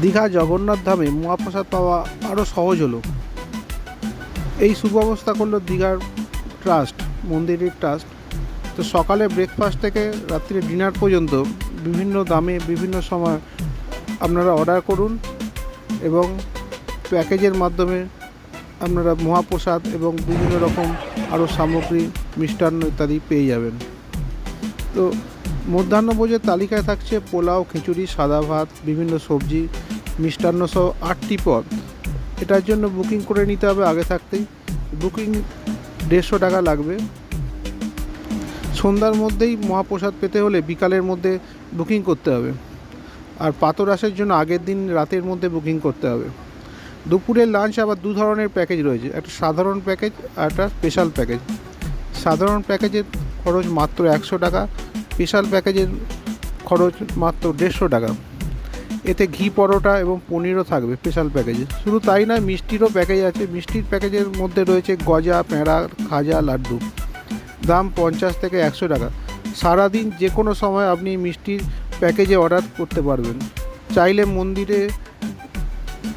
দীঘা জগন্নাথ ধামে মহাপ্রসাদ পাওয়া আরও সহজ হলো। এই সুব্যবস্থা করল দীঘার ট্রাস্ট, মন্দিরের ট্রাস্ট। তো সকালে ব্রেকফাস্ট থেকে রাত্রে ডিনার পর্যন্ত বিভিন্ন দামে বিভিন্ন সময় আপনারা অর্ডার করুন এবং প্যাকেজের মাধ্যমে আপনারা মহাপ্রসাদ এবং বিভিন্ন রকম আরও সামগ্রী, মিষ্টান্ন ইত্যাদি পেয়ে যাবেন। তো মধ্যাহ্নভোজের তালিকায় থাকছে পোলাও, খিচুড়ি, সাদা ভাত, বিভিন্ন সবজি, মিষ্টান্ন সহ আটটি পদ। এটার জন্য বুকিং করে নিতে হবে আগে থাকতেই। বুকিং দেড়শো টাকা লাগবে। সন্ধ্যার মধ্যেই মহাপ্রসাদ পেতে হলে বিকালের মধ্যে বুকিং করতে হবে। আর পাতরাসের জন্য আগের দিন রাতের মধ্যে বুকিং করতে হবে। দুপুরের লাঞ্চ আবার দু ধরনের প্যাকেজ রয়েছে। একটা সাধারণ প্যাকেজ আর একটা স্পেশাল প্যাকেজ। সাধারণ প্যাকেজের খরচ মাত্র একশো টাকা। স্পেশাল প্যাকেজের খরচ মাত্র দেড়শো টাকা। এতে ঘি পরোটা এবং পনিরও থাকবে স্পেশাল প্যাকেজে। শুধু তাই নয়, মিষ্টিরও প্যাকেজ আছে। মিষ্টির প্যাকেজের মধ্যে রয়েছে গজা প্যাঁড়া খাজা, লাড্ডু। দাম পঞ্চাশ থেকে একশো টাকা। সারাদিন যে কোনো সময় আপনি মিষ্টির প্যাকেজে অর্ডার করতে পারবেন। চাইলে মন্দিরে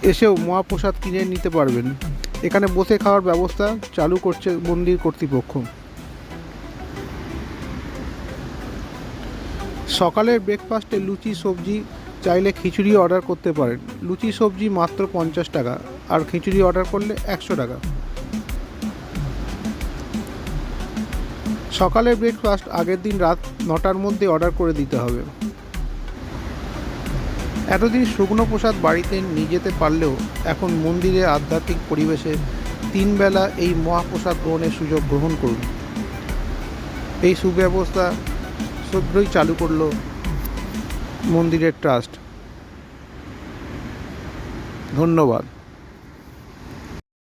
এসেও মহাপ্রসাদ কিনে নিতে পারবেন। এখানে বসে খাওয়ার ব্যবস্থা চালু করছে মন্দির কর্তৃপক্ষ। সকালের ব্রেকফাস্টে লুচি, সবজি চাইলে খিচুড়ি অর্ডার করতে পারেন। লুচি, সবজি মাত্র পঞ্চাশ টাকা আর খিচুড়ি অর্ডার করলে একশো টাকা। সকালের ব্রেকফাস্ট আগের দিন রাত নটার মধ্যে অর্ডার করে দিতে হবে। এতদিন শুকনো প্রসাদ বাড়িতে নিয়ে যেতে পারলেও এখন মন্দিরে আধ্যাত্মিক পরিবেশে তিনবেলা এই মহাপ্রসাদ গ্রহণের সুযোগ গ্রহণ করুন। এই সুব্যবস্থা শীঘ্রই চালু করল মন্দিরের ট্রাস্ট। ধন্যবাদ।